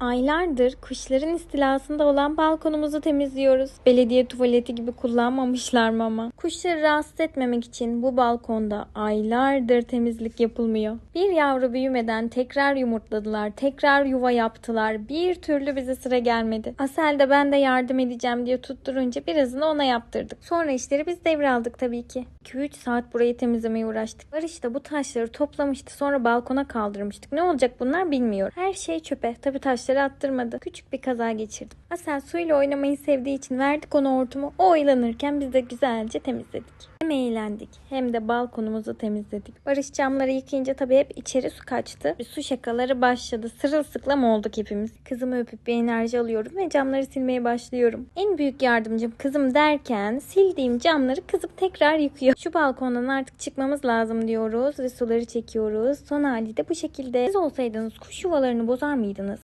Aylardır kuşların istilasında olan balkonumuzu temizliyoruz. Belediye tuvaleti gibi kullanmamışlar mı ama? Kuşları rahatsız etmemek için bu balkonda aylardır temizlik yapılmıyor. Bir yavru büyümeden tekrar yumurtladılar, tekrar yuva yaptılar. Bir türlü bize sıra gelmedi. Asel de ben de yardım edeceğim diye tutturunca birazını ona yaptırdık. Sonra işleri biz devraldık tabii ki. 2-3 saat burayı temizlemeye uğraştık. Barış da bu taşları toplamıştı sonra balkona kaldırmıştık. Ne olacak bunlar bilmiyorum. Her şey çöpe. Tabii taşları attırmadı. Küçük bir kaza geçirdim. Asel suyla oynamayı sevdiği için verdik ona hortumu. O oyalanırken biz de güzelce temizledik. Hem eğlendik hem de balkonumuzu temizledik. Barış camları yıkayınca tabii hep içeri su kaçtı. Bir su şakaları başladı. Sırılsıklam olduk hepimiz. Kızımı öpüp bir enerji alıyorum ve camları silmeye başlıyorum. En büyük yardımcım kızım derken sildiğim camları kızım tekrar yıkıyor. Şu balkondan artık çıkmamız lazım diyoruz ve suları çekiyoruz. Son hali de bu şekilde. Siz olsaydınız kuş yuvalarını bozar mıydınız?